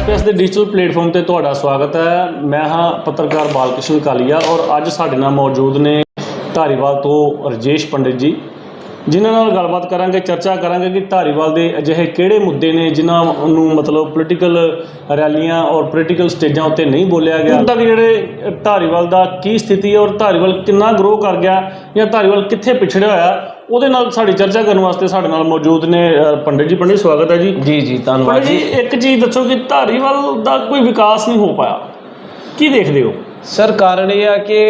Express ਦੇ digital platform ਤੇ ਤੁਹਾਡਾ ਸਵਾਗਤ ਹੈ। ਮੈਂ ਹਾਂ ਪੱਤਰਕਾਰ ਬਾਲਕ੍ਰਿਸ਼ਨ ਕਾਲੀਆ ਔਰ ਅੱਜ ਸਾਡੇ ਨਾਲ ਮੌਜੂਦ ਨੇ ਧਾਰੀਵਾਲ ਤੋਂ ਰਜੇਸ਼ ਪੰਡਿਤ ਜੀ। ਜਿਨ੍ਹਾਂ ਨਾਲ ਗੱਲਬਾਤ ਕਰਾਂਗੇ, ਚਰਚਾ ਕਰਾਂਗੇ ਕਿ ਧਾਰੀਵਾਲ ਦੇ ਅਜਿਹੇ ਕਿਹੜੇ ਮੁੱਦੇ ਨੇ ਜਿਨ੍ਹਾਂ ਨੂੰ ਮਤਲਬ ਪੋਲੀਟੀਕਲ ਰੈਲੀਆਂ ਔਰ ਪੋਲੀਟੀਕਲ ਸਟੇਜਾਂ ਉੱਤੇ ਨਹੀਂ ਬੋਲਿਆ ਗਿਆ। ਹੁਣ ਤੱਕ ਜਿਹੜੇ ਧਾਰੀਵਾਲ ਦਾ ਕੀ ਸਥਿਤੀ ਹੈ ਔਰ ਧਾਰੀਵਾਲ ਕਿੰਨਾ ਗਰੋ ਕਰ ਗਿਆ ਜਾਂ ਧਾਰੀਵਾਲ ਕਿੱਥੇ ਪਿਛੜਿਆ ਹੋਇਆ ਉਹਦੇ ਨਾਲ ਸਾਡੀ ਚਰਚਾ ਕਰਨ ਵਾਸਤੇ ਸਾਡੇ ਨਾਲ ਮੌਜੂਦ ਨੇ ਅ, ਪੰਡਿਤ ਜੀ। ਪੰਡਿਤ ਸਵਾਗਤ ਹੈ ਜੀ। ਜੀ ਜੀ ਧੰਨਵਾਦ ਜੀ ਜੀ। ਇੱਕ ਚੀਜ਼ ਦੱਸੋ ਕਿ ਧਾਰੀਵਾਲ ਦਾ ਕੋਈ ਵਿਕਾਸ ਨਹੀਂ ਹੋ ਪਾਇਆ। ਕੀ ਦੇਖਦੇ ਹੋ? ਸਰ ਕਾਰਨ ਇਹ ਆ ਕਿ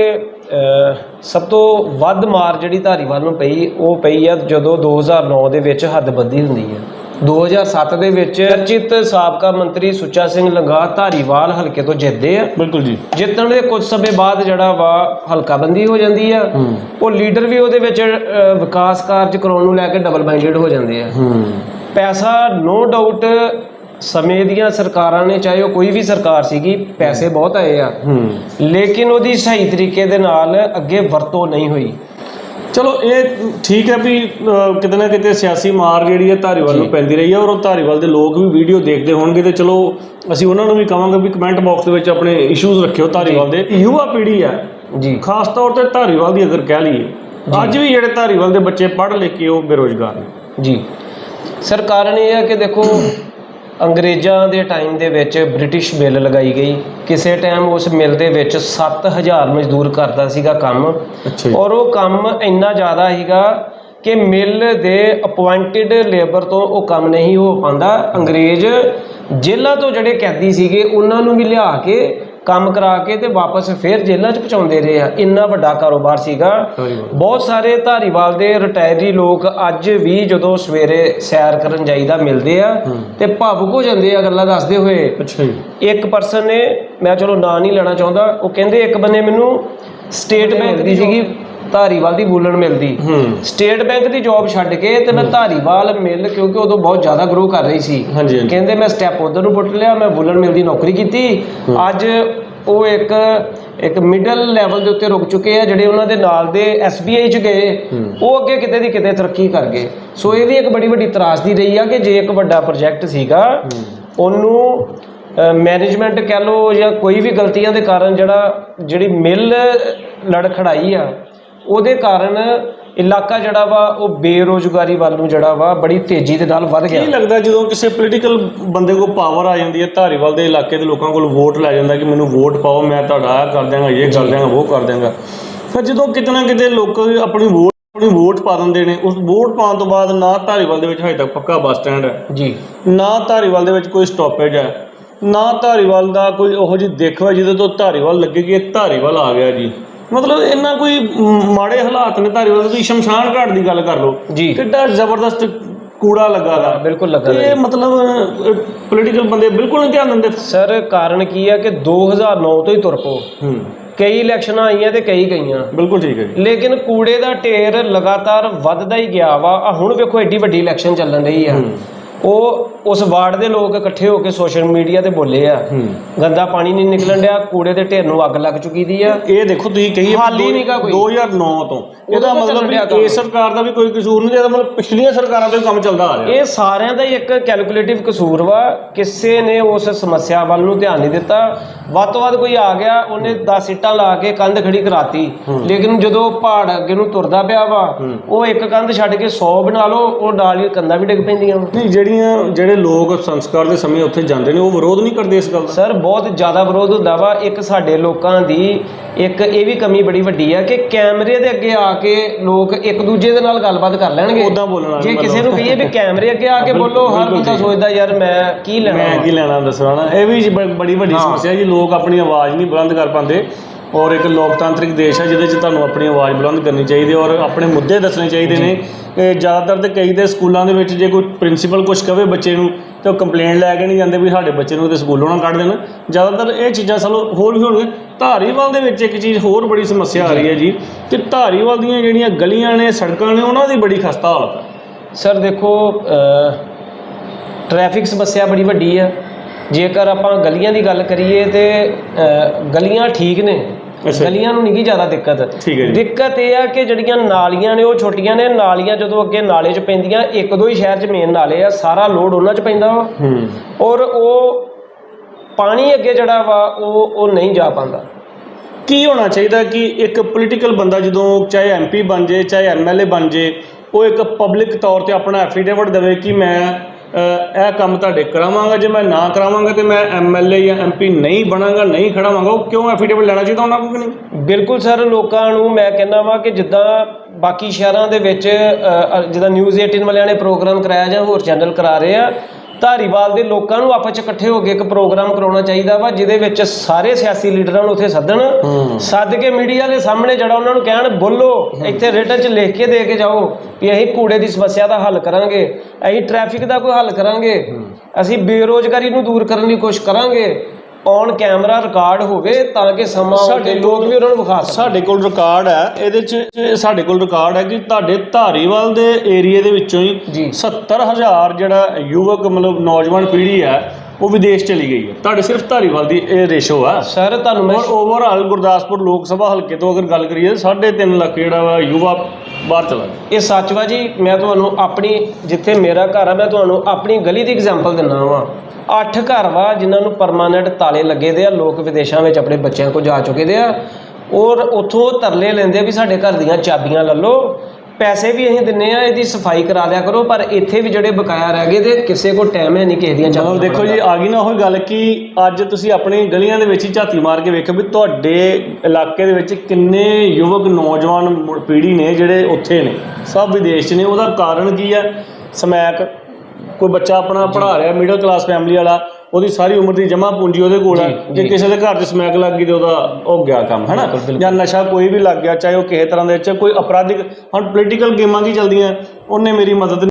ਅ, ਸਭ ਤੋਂ ਵੱਧ ਮਾਰ ਜਿਹੜੀ ਧਾਰੀਵਾਲ ਨੂੰ ਪਈ ਉਹ ਪਈ ਆ ਜਦੋਂ 2009 ਦੇ ਵਿੱਚ ਹੱਦਬੰਦੀ ਹੁੰਦੀ ਹੈ 2007 ਦੇ ਵਿੱਚ ਚਰਚਿਤ ਸਾਬਕਾ ਮੰਤਰੀ ਸੁੱਚਾ ਸਿੰਘ ਲੰਗਾ ਧਾਰੀਵਾਲ ਹਲਕੇ ਤੋਂ ਜਿੱਤਦੇ ਆ। ਬਿਲਕੁਲ ਜੀ। ਜਿੱਤਣ ਦੇ ਕੁਝ ਸਮੇਂ ਬਾਅਦ ਜਿਹੜਾ ਵਾ ਹਲਕਾਬੰਦੀ ਹੋ ਜਾਂਦੀ ਆ। ਉਹ ਲੀਡਰ ਵੀ ਉਹਦੇ ਵਿੱਚ ਵਿਕਾਸ ਕਾਰਜ ਕਰਾਉਣ ਨੂੰ ਲੈ ਕੇ ਡਬਲ ਮਾਈਂਡਡ ਹੋ ਜਾਂਦੇ ਆ। ਪੈਸਾ ਨੋ ਡਾਊਟ ਸਮੇਂ ਦੀਆਂ ਸਰਕਾਰਾਂ ਨੇ ਚਾਹੇ ਉਹ ਕੋਈ ਵੀ ਸਰਕਾਰ ਸੀਗੀ ਪੈਸੇ ਬਹੁਤ ਆਏ ਆ। ਹੂੰ। ਲੇਕਿਨ ਉਹਦੀ ਸਹੀ ਤਰੀਕੇ ਦੇ ਨਾਲ ਅੱਗੇ ਵਰਤੋਂ ਨਹੀਂ ਹੋਈ। ਚਲੋ ਇਹ ਠੀਕ ਹੈ ਵੀ ਕਿਤੇ ਨਾ ਕਿਤੇ ਸਿਆਸੀ ਮਾਰ ਜਿਹੜੀ ਹੈ ਧਾਰੀਵਾਲ ਨੂੰ ਪੈਂਦੀ ਰਹੀ ਹੈ ਔਰ ਉਹ ਧਾਰੀਵਾਲ ਦੇ ਲੋਕ ਵੀ ਵੀਡੀਓ ਦੇਖਦੇ ਹੋਣਗੇ ਤੇ ਚਲੋ ਅਸੀਂ ਉਹਨਾਂ ਨੂੰ ਵੀ ਕਵਾਂਗੇ ਵੀ ਕਮੈਂਟ ਬਾਕਸ ਦੇ ਵਿੱਚ ਆਪਣੇ ਇਸ਼ੂਜ਼ ਰੱਖਿਓ ਧਾਰੀਵਾਲ ਦੇ। ਯੁਵਾ ਪੀੜ੍ਹੀ ਹੈ। ਜੀ। ਖਾਸ ਤੌਰ ਤੇ ਧਾਰੀਵਾਲ ਦੀ ਅਗਰ ਕਹਿ ਲਈਏ ਅੱਜ ਵੀ ਜਿਹੜੇ ਧਾਰੀਵਾਲ ਦੇ ਬੱਚੇ ਪੜ੍ਹ ਲਿਖ ਕੇ ਉਹ ਬੇਰੋਜ਼ਗਾਰ ਨੇ। ਜੀ। ਸਰ ਕਾਰਨ ਇਹ ਹੈ ਕਿ ਦੇਖੋ ਅੰਗਰੇਜ਼ਾਂ ਦੇ ਟਾਈਮ ਦੇ ਵਿੱਚ ਬ੍ਰਿਟਿਸ਼ ਮਿਲ ਲਗਾਈ ਗਈ। ਕਿਸੇ ਟਾਈਮ ਉਸ ਮਿਲ ਦੇ ਵਿੱਚ 7000 ਮਜ਼ਦੂਰ ਕਰਦਾ ਸੀਗਾ ਕੰਮ। ਔਰ ਉਹ ਕੰਮ ਇੰਨਾ ਜ਼ਿਆਦਾ ਸੀਗਾ ਕਿ ਮਿਲ ਦੇ ਅਪੁਆਇੰਟਡ ਲੇਬਰ ਤੋਂ ਉਹ ਕੰਮ ਨਹੀਂ ਹੋ ਪਾਉਂਦਾ। ਅੰਗਰੇਜ਼ ਜੇਲ੍ਹਾਂ ਤੋਂ ਜਿਹੜੇ ਕੈਦੀ ਸੀਗੇ ਉਹਨਾਂ ਨੂੰ ਵੀ ਲਿਆ ਕੇ ਕੰਮ ਕਰਾ ਕੇ ਤੇ ਵਾਪਸ ਫਿਰ ਜੇਲ੍ਹਾਂ 'ਚ ਪਹੁੰਚਾਉਂਦੇ ਰਹੇ ਆ। ਇੰਨਾ ਵੱਡਾ ਕਾਰੋਬਾਰ ਸੀਗਾ। ਬਹੁਤ ਸਾਰੇ ਧਾਰੀਵਾਲ ਦੇ ਰਿਟਾਇਰੀ ਲੋਕ ਅੱਜ ਵੀ ਜਦੋਂ ਸਵੇਰੇ ਸੈਰ ਕਰਨ ਜਾਈਦਾ ਮਿਲਦੇ ਆ ਤੇ ਭਾਵੁਕ ਹੋ ਜਾਂਦੇ ਆ ਗੱਲਾਂ ਦੱਸਦੇ ਹੋਏ। ਅੱਛਾ ਜੀ। ਇੱਕ ਪਰਸਨ ਨੇ ਮੈਂ ਚਲੋ ਨਾਂ ਨਹੀਂ ਲੈਣਾ ਚਾਹੁੰਦਾ ਉਹ ਕਹਿੰਦੇ ਇੱਕ ਬੰਨੇ ਮੈਨੂੰ ਸਟੇਟ ਬੈਂਕ ਦੀ ਸੀਗੀ ਧਾਰੀਵਾਲ ਦੀ ਬੁਲਣ ਮਿਲਦੀ। ਸਟੇਟ ਬੈਂਕ ਦੀ ਜੌਬ ਛੱਡ ਕੇ ਤੇ ਮੈਂ ਧਾਰੀਵਾਲ ਮਿਲ ਕਿਉਂਕਿ ਉਦੋਂ ਬਹੁਤ ਜ਼ਿਆਦਾ ਗਰੋ ਕਰ ਰਹੀ ਸੀ। ਕਹਿੰਦੇ ਮੈਂ ਸਟੈਪ ਉਧਰ ਨੂੰ ਪੁੱਟ ਲਿਆ ਮੈਂ ਬੁਲਣ ਮਿਲ ਦੀ ਨੌਕਰੀ ਕੀਤੀ। ਅੱਜ ਉਹ ਇੱਕ ਇੱਕ ਮਿਡਲ ਲੈਵਲ ਦੇ ਉੱਤੇ ਰੁਕ ਚੁੱਕੇ ਆ ਜਿਹੜੇ ਉਹਨਾਂ ਦੇ ਨਾਲ ਦੇ SBI ਚ ਗਏ। ਉਹ ਅੱਗੇ ਕਿਤੇ ਦੀ ਕਿਤੇ ਤਰੱਕੀ ਕਰ ਗਏ। ਸੋ ਇਹ ਵੀ ਇੱਕ ਬੜੀ ਵੱਡੀ ਤਰਾਸਦੀ ਰਹੀ ਆ ਕਿ ਜੇ ਇੱਕ ਵੱਡਾ ਪ੍ਰੋਜੈਕਟ ਸੀਗਾ ਉਹਨੂੰ ਮੈਨੇਜਮੈਂਟ ਕਹਿ ਲਓ ਜਾਂ ਕੋਈ ਵੀ ਗਲਤੀਆਂ ਦੇ ਕਾਰਨ ਜਿਹੜਾ ਜਿਹੜੀ ਮਿਲ ਲੜਖੜਾਈ ਆ ਉਹਦੇ ਕਾਰਨ ਇਲਾਕਾ ਜਿਹੜਾ ਵਾ ਉਹ ਬੇਰੋਜ਼ਗਾਰੀ ਵੱਲ ਨੂੰ ਜਿਹੜਾ ਵਾ ਬੜੀ ਤੇਜ਼ੀ ਦੇ ਨਾਲ ਵੱਧ ਗਿਆ। ਕੀ ਲੱਗਦਾ ਜਦੋਂ ਕਿਸੇ ਪੋਲੀਟੀਕਲ ਬੰਦੇ ਕੋਲ ਪਾਵਰ ਆ ਜਾਂਦੀ ਹੈ ਧਾਰੀਵਾਲ ਦੇ ਇਲਾਕੇ ਦੇ ਲੋਕਾਂ ਕੋਲ ਵੋਟ ਲੈ ਜਾਂਦਾ ਕਿ ਮੈਨੂੰ ਵੋਟ ਪਾਓ ਮੈਂ ਤੁਹਾਡਾ ਆਹ ਕਰ ਦਿਆਂਗਾ ਇਹ ਕਰ ਦਿਆਂਗਾ ਉਹ ਕਰ ਦਿਆਂਗਾ। ਫਿਰ ਜਦੋਂ ਕਿਤੇ ਨਾ ਕਿਤੇ ਲੋਕ ਆਪਣੀ ਵੋਟ ਆਪਣੀ ਵੋਟ ਪਾ ਦਿੰਦੇ ਨੇ ਉਸ ਵੋਟ ਪਾਉਣ ਤੋਂ ਬਾਅਦ ਨਾ ਧਾਰੀਵਾਲ ਦੇ ਵਿੱਚ ਹਜੇ ਤੱਕ ਪੱਕਾ ਬੱਸ ਸਟੈਂਡ ਹੈ। ਜੀ। ਨਾ ਧਾਰੀਵਾਲ ਦੇ ਵਿੱਚ ਕੋਈ ਸਟਾਪੇਜ ਹੈ। ਨਾ ਧਾਰੀਵਾਲ ਦਾ ਕੋਈ ਉਹੋ ਜਿਹੀ ਦੇਖਵਾ ਜਿਹਦੇ ਤੋਂ ਧਾਰੀਵਾਲ ਲੱਗੇ ਕਿ ਇਹ ਧਾਰੀਵਾਲ ਆ ਗਿਆ ਜੀ। ਮਤਲਬ ਇੰਨਾ ਕੋਈ ਮਾੜੇ ਹਾਲਾਤ ਨੇ ਧਾਰੀਵਾਲ ਦੇ ਤੁਸੀਂ ਸ਼ਮਸ਼ਾਨ ਘਾਟ ਦੀ ਗੱਲ ਕਰ ਲਓ। ਜੀ। ਕਿੱਡਾ ਜ਼ਬਰਦਸਤ ਕੂੜਾ ਲੱਗਾ ਦਾ। ਬਿਲਕੁਲ ਲੱਗਾ ਇਹ ਮਤਲਬ ਪੋਲੀਟੀਕਲ ਬੰਦੇ ਬਿਲਕੁਲ ਨਹੀਂ ਧਿਆਨ ਦਿੰਦੇ। ਸਰ ਕਾਰਨ ਕੀ ਹੈ ਕਿ 2009 ਤੋਂ ਹੀ ਤੁਰ ਪੋ ਹੂੰ। ਕਈ ਇਲੈਕਸ਼ਨਾਂ ਆਈਆਂ ਤੇ ਕਈ ਗਈਆਂ। ਬਿਲਕੁਲ ਠੀਕ ਹੈ ਜੀ। ਲੇਕਿਨ ਕੂੜੇ ਦਾ ਢੇਰ ਲਗਾਤਾਰ ਵੱਧਦਾ ਹੀ ਗਿਆ ਵਾ। ਹੁਣ ਵੇਖੋ ਐਡੀ ਵੱਡੀ ਇਲੈਕਸ਼ਨ ਚੱਲਣ ਰਹੀ ਆ। ਉਹ ਉਸ ਵਾਰਡ ਦੇ ਲੋਕ ਇਕੱਠੇ ਹੋ ਕੇ ਸੋਸ਼ਲ ਮੀਡੀਆ ਤੇ ਬੋਲੇ ਆ। ਗੰਦਾ ਪਾਣੀ ਨਹੀਂ ਨਿਕਲਣ ਡਿਆ ਕੂੜੇ ਦੇ ਢੇਰ ਨੂੰ ਅੱਗ ਲੱਗ ਚੁੱਕੀ ਦੀ ਆ। ਇਹ ਦੇਖੋ ਤੁਸੀਂ ਕਹੀਏ ਹੱਲ ਨੀਗਾ ਕੋਈ। 2009 ਤੋਂ। ਇਹਦਾ ਮਤਲਬ। ਇਹ ਸਰਕਾਰ ਦਾ ਵੀ ਕੋਈ ਕਸੂਰ ਨਹੀਂ ਇਹਦਾ ਮਤਲਬ ਪਿਛਲੀਆਂ ਸਰਕਾਰਾਂ ਤੋਂ ਕੰਮ ਚੱਲਦਾ ਆ ਰਿਹਾ। ਇਹ ਸਾਰਿਆਂ ਦਾ ਹੀ ਇੱਕ ਕੈਲਕੂਲੇਟਿਵ ਕਸੂਰ ਵਾ। ਕਿਸੇ ਨੇ ਉਸ ਸਮੱਸਿਆ ਵੱਲ ਨੂੰ ਧਿਆਨ ਨਹੀਂ ਦਿੱਤਾ। ਵੱਧ ਤੋਂ ਵੱਧ ਕੋਈ ਆ ਗਿਆ ਉਹਨੇ 10 ਇੱਟਾਂ ਲਾ ਕੇ ਕੰਧ ਖੜੀ ਕਰਾਤੀ। ਲੇਕਿਨ ਜਦੋਂ ਪਹਾੜ ਅੱਗੇ ਨੂੰ ਤੁਰਦਾ ਪਿਆ ਵਾ ਉਹ ਇੱਕ ਕੰਧ ਛੱਡ ਕੇ 100 ਬਣਾ ਲਓ ਉਹ ਨਾਲ ਹੀ ਕੰਧਾਂ ਵੀ ਡਿੱਗ ਪੈਂਦੀਆਂ। ਨਹੀਂ ਜਿਹੜੀਆਂ ਜਿਹੜੇ ਲੋਕ ਸੰਸਕਾਰ ਦੇ ਸਮੇਂ ਉੱਥੇ ਜਾਂਦੇ ਨੇ ਉਹ ਵਿਰੋਧ ਨਹੀਂ ਕਰਦੇ ਇਸ ਗੱਲ ਦਾ? ਸਰ ਬਹੁਤ ਜ਼ਿਆਦਾ ਵਿਰੋਧ ਹੁੰਦਾ ਵਾ। ਇੱਕ ਸਾਡੇ ਲੋਕਾਂ ਦੀ ਇੱਕ ਇਹ ਵੀ ਕਮੀ ਬੜੀ ਵੱਡੀ ਆ ਕਿ ਕੈਮਰੇ ਦੇ ਅੱਗੇ ਆ ਕੇ ਲੋਕ ਇੱਕ ਦੂਜੇ ਦੇ ਨਾਲ ਗੱਲਬਾਤ ਕਰ ਲੈਣਗੇ। ਉਦਾਂ ਬੋਲਣਾ ਜੇ ਕਿਸੇ ਨੂੰ ਕਹੀਏ ਵੀ ਕੈਮਰੇ ਅੱਗੇ ਆ ਕੇ ਬੋਲੋ ਹਰ ਬੰਦਾ ਸੋਚਦਾ ਯਾਰ ਮੈਂ ਕੀ ਲੈਣਾ ਮੈਂ। ਕੀ ਲੈਣਾ ਦੱਸਣਾ ਇਹ ਵੀ ਬੜੀ ਵੱਡੀ ਸਮੱਸਿਆ ਜੀ। ਲੋਕ ਆਪਣੀ ਆਵਾਜ਼ ਨਹੀਂ ਬੁਲੰਦ ਕਰ ਪਾਉਂਦੇ। ਔਰ ਇੱਕ ਲੋਕਤਾਂਤਰਿਕ ਦੇਸ਼ ਹੈ ਜਿਹਦੇ 'ਚ ਤੁਹਾਨੂੰ ਆਪਣੀ ਆਵਾਜ਼ ਬੁਲੰਦ ਕਰਨੀ ਚਾਹੀਦੀ ਔਰ ਆਪਣੇ ਮੁੱਦੇ ਦੱਸਣੇ ਚਾਹੀਦੇ ਨੇ। ਇਹ ਜ਼ਿਆਦਾਤਰ ਤੇ ਕਈ ਦੇ ਸਕੂਲਾਂ ਦੇ ਵਿੱਚ ਜੇ ਕੋਈ ਪ੍ਰਿੰਸੀਪਲ ਕੁਝ ਕਵੇ ਬੱਚੇ ਨੂੰ ਤੇ ਉਹ ਕੰਪਲੇਂਟ ਲੈ ਕੇ ਨਹੀਂ ਜਾਂਦੇ ਵੀ ਸਾਡੇ ਬੱਚੇ ਨੂੰ ਤੇ ਸਕੂਲੋਂ ਨਾ ਕੱਢ ਦੇਣ। ਜ਼ਿਆਦਾਤਰ ਇਹ ਚੀਜ਼ਾਂ ਸਾਨੂੰ ਹੋਰ ਵੀ ਹੋਣਗੇ ਧਾਰੀਵਾਲ ਦੇ ਵਿੱਚ ਇੱਕ ਚੀਜ਼ ਹੋਰ ਬੜੀ ਸਮੱਸਿਆ ਆ ਰਹੀ ਹੈ ਜੀ ਕਿ ਧਾਰੀਵਾਲ ਦੀਆਂ ਜਿਹੜੀਆਂ ਗਲੀਆਂ ਨੇ ਸੜਕਾਂ ਨੇ ਉਹਨਾਂ ਦੀ ਬੜੀ ਖਸਤਾ ਹਾਲਤ ਹੈ ਸਰ ਦੇਖੋ ਟ੍ਰੈਫਿਕ ਸਮੱਸਿਆ ਬੜੀ ਵੱਡੀ ਆ ਜੇਕਰ ਆਪਾਂ ਗਲੀਆਂ ਦੀ ਗੱਲ ਕਰੀਏ ਤੇ ਗਲੀਆਂ ਠੀਕ ਨੇ। ਗਲੀਆਂ ਨੂੰ ਨਹੀਂ ਗੀ ਜ਼ਿਆਦਾ ਦਿੱਕਤ। ਠੀਕ ਹੈ ਜੀ। ਦਿੱਕਤ ਇਹ ਆ ਕਿ ਜਿਹੜੀਆਂ ਨਾਲੀਆਂ ਨੇ ਉਹ ਛੋਟੀਆਂ ਨੇ ਨਾਲੀਆਂ ਜਦੋਂ ਅੱਗੇ ਨਾਲੇ 'ਚ ਪੈਂਦੀਆਂ ਇੱਕ ਦੋ ਹੀ ਸ਼ਹਿਰ 'ਚ ਮੇਨ ਨਾਲੇ ਆ ਸਾਰਾ ਲੋਡ ਉਹਨਾਂ 'ਚ ਪੈਂਦਾ ਵਾ। ਹੂੰ। ਔਰ ਉਹ ਪਾਣੀ ਅੱਗੇ ਜਿਹੜਾ ਵਾ ਉਹ ਉਹ ਨਹੀਂ ਜਾ ਪਾਉਂਦਾ। ਕੀ ਹੋਣਾ ਚਾਹੀਦਾ ਕਿ ਇੱਕ ਪੋਲੀਟੀਕਲ ਬੰਦਾ ਜਦੋਂ ਚਾਹੇ ਐਮਪੀ ਬਣ ਜੇ ਚਾਹੇ ਐਮਐਲਏ ਬਣ ਜੇ ਉਹ ਇੱਕ ਪਬਲਿਕ ਤੌਰ ਤੇ ਆਪਣਾ ਐਫੀਡੇਵਿਟ ਦੇਵੇ ਕਿ ਮੈਂ ਇਹ ਕੰਮ ਤੁਹਾਡੇ ਕਰਾਵਾਂਗਾ, ਜੇ ਮੈਂ ਨਾ ਕਰਾਵਾਂਗਾ ਤੇ ਮੈਂ ਐਮਐਲਏ ਜਾਂ ਐਮਪੀ ਨਹੀਂ ਬਣਾਂਗਾ, ਨਹੀਂ ਖੜਾਵਾਂਗਾ, ਉਹ ਕਿਉਂ ਐਫੀਡੇਵਿਟ ਲੈਣਾ ਚਾਹੀਦਾ ਉਹਨਾਂ ਕੋਲ ਕਿ ਨਹੀਂ? ਬਿਲਕੁਲ ਸਰ, ਲੋਕਾਂ ਨੂੰ ਮੈਂ ਕਹਿੰਦਾ ਵਾਂ ਕਿ ਜਿੱਦਾਂ ਬਾਕੀ ਸ਼ਹਿਰਾਂ ਦੇ ਵਿੱਚ ਜਿੱਦਾਂ ਨਿਊਜ਼ 18 ਵਾਲਿਆਂ ਨੇ ਪ੍ਰੋਗਰਾਮ ਕਰਾਇਆ ਜਾਂ ਹੋਰ ਚੈਨਲ ਕਰਾ ਰਹੇ ਆ ਧਾਰੀਵਾਲ ਦੇ ਲੋਕਾਂ ਨੂੰ ਆਪਸ ਚ ਇਕੱਠੇ ਹੋ ਕੇ ਇੱਕ ਪ੍ਰੋਗਰਾਮ ਕਰਾਉਣਾ ਚਾਹੀਦਾ ਵਾ ਜਿਹਦੇ ਵਿੱਚ ਸਾਰੇ ਸਿਆਸੀ ਲੀਡਰਾਂ ਨੂੰ ਉੱਥੇ ਸੱਦਣ। ਸੱਦ ਕੇ ਮੀਡੀਆ ਦੇ ਸਾਹਮਣੇ ਜਿਹੜਾ ਉਹਨਾਂ ਨੂੰ ਕਹਿਣ ਬੋਲੋ ਇੱਥੇ ਰਿਟਨ ਚ ਲਿਖ ਕੇ ਦੇ ਕੇ ਜਾਓ ਵੀ ਅਸੀਂ ਕੂੜੇ ਦੀ ਸਮੱਸਿਆ ਦਾ ਹੱਲ ਕਰਾਂਗੇ ਅਸੀਂ ਟ੍ਰੈਫਿਕ ਦਾ ਕੋਈ ਹੱਲ ਕਰਾਂਗੇ ਅਸੀਂ ਬੇਰੋਜ਼ਗਾਰੀ ਨੂੰ ਦੂਰ ਕਰਨ ਦੀ ਕੋਸ਼ਿਸ਼ ਕਰਾਂਗੇ। ਔਨ ਕੈਮਰਾ ਰਿਕਾਰਡ ਹੋਵੇ ਤਾਂ ਕਿ ਸਮਾਂ ਸਾਡੇ ਲੋਕ ਵੀ ਉਹਨਾਂ ਨੂੰ ਵਿਖਾ ਸਕਣ। ਸਾਡੇ ਕੋਲ ਰਿਕਾਰਡ ਹੈ। ਇਹਦੇ ਚ ਸਾਡੇ ਕੋਲ ਰਿਕਾਰਡ ਹੈ ਕਿ ਤੁਹਾਡੇ ਧਾਰੀਵਾਲ ਦੇ ਏਰੀਏ ਦੇ ਵਿੱਚੋਂ ਹੀ ਜੀ। 70000 ਜਿਹੜਾ ਯੁਵਕ ਮਤਲਬ ਨੌਜਵਾਨ ਪੀੜ੍ਹੀ ਹੈ ਉਹ ਵਿਦੇਸ਼ ਚਲੀ ਗਈ ਹੈ। ਤੁਹਾਡੇ ਸਿਰਫ ਧਾਰੀਵਾਲ ਦੀ ਇਹ ਰੇਸ਼ੋ ਆ। ਸਰ ਤੁਹਾਨੂੰ ਮੈਂ ਔਰ ਓਵਰਆਲ ਗੁਰਦਾਸਪੁਰ ਲੋਕ ਸਭਾ ਹਲਕੇ ਤੋਂ ਅਗਰ ਗੱਲ ਕਰੀਏ 3.5 ਲੱਖ ਜਿਹੜਾ ਵਾ ਯੁਵਾ ਬਾਹਰ ਚਲਾ ਗਿਆ। ਇਹ ਸੱਚ ਵਾ ਜੀ ਮੈਂ ਤੁਹਾਨੂੰ ਆਪਣੀ ਜਿੱਥੇ ਮੇਰਾ ਘਰ ਆ ਮੈਂ ਤੁਹਾਨੂੰ ਆਪਣੀ ਗਲੀ ਦੀ ਐਗਜ਼ਾਮਪਲ ਦਿੰਦਾ ਵਾਂ। ਅੱਠ ਘਰ ਵਾ ਜਿਨ੍ਹਾਂ ਨੂੰ ਪਰਮਾਨੈਂਟ ਤਾਲੇ ਲੱਗੇ ਦੇ ਆ ਲੋਕ ਵਿਦੇਸ਼ਾਂ ਵਿੱਚ ਆਪਣੇ ਬੱਚਿਆਂ ਕੋਲ ਜਾ ਚੁੱਕੇ ਦੇ ਆ। ਔਰ ਉੱਥੋਂ ਤਰਲੇ ਲੈਂਦੇ ਆ ਵੀ ਸਾਡੇ ਘਰ ਦੀਆਂ ਚਾਬੀਆਂ ਲੈ ਲਓ। ਪੈਸੇ ਵੀ ਅਸੀਂ ਦਿੰਨੇ ਆ ਇਹਦੀ ਸਫ਼ਾਈ ਕਰਾ ਦਿਆ ਕਰੋ ਪਰ ਇੱਥੇ ਵੀ ਜਿਹੜੇ ਬਕਾਇਆ ਰਹਿ ਗਏ ਤੇ ਕਿਸੇ ਕੋਲ ਟਾਈਮ ਹੈ ਨਹੀਂ ਕਿਸੇ ਦੀਆਂ ਮਤਲਬ ਦੇਖੋ ਜੀ ਆ ਗਈ ਨਾ ਉਹ ਗੱਲ ਕਿ ਅੱਜ ਤੁਸੀਂ ਆਪਣੀ ਗਲੀਆਂ ਦੇ ਵਿੱਚ ਹੀ ਝਾਤੀ ਮਾਰ ਕੇ ਵੇਖੋ ਵੀ ਤੁਹਾਡੇ ਇਲਾਕੇ ਦੇ ਵਿੱਚ ਕਿੰਨੇ ਯੁਵਕ ਨੌਜਵਾਨ ਮੁੜ- ਪੀੜ੍ਹੀ ਨੇ ਜਿਹੜੇ ਉੱਥੇ ਨੇ। ਸਭ ਵਿਦੇਸ਼ 'ਚ ਨੇ ਉਹਦਾ ਕਾਰਨ ਕੀ ਹੈ? ਸਮੈਕ ਕੋਈ ਬੱਚਾ ਆਪਣਾ ਪੜ੍ਹਾ ਰਿਹਾ ਮਿਡਲ ਕਲਾਸ ਫੈਮਿਲੀ ਵਾਲਾ ਉਹਦੀ ਸਾਰੀ ਉਮਰ ਦੀ ਜਮ੍ਹਾਂ ਪੂੰਜੀ ਉਹਦੇ ਕੋਲ ਹੈ ਜੇ ਕਿਸੇ ਦੇ ਘਰ 'ਚ ਸਮੈਕ ਲੱਗ ਗਈ ਤੇ ਉਹਦਾ ਉਹ ਗਿਆ ਕੰਮ ਹੈ ਨਾ? ਜਾਂ ਨਸ਼ਾ ਕੋਈ ਵੀ ਲੱਗ ਗਿਆ ਚਾਹੇ ਉਹ ਕਿਸੇ ਤਰ੍ਹਾਂ ਦੇ ਚ ਕੋਈ ਅਪਰਾਧਿਕ ਹੁਣ ਪੋਲੀਟੀਕਲ ਗੇਮਾਂ ਕੀ ਚੱਲਦੀਆਂ? ਉਹਨੇ ਮੇਰੀ ਮਦਦ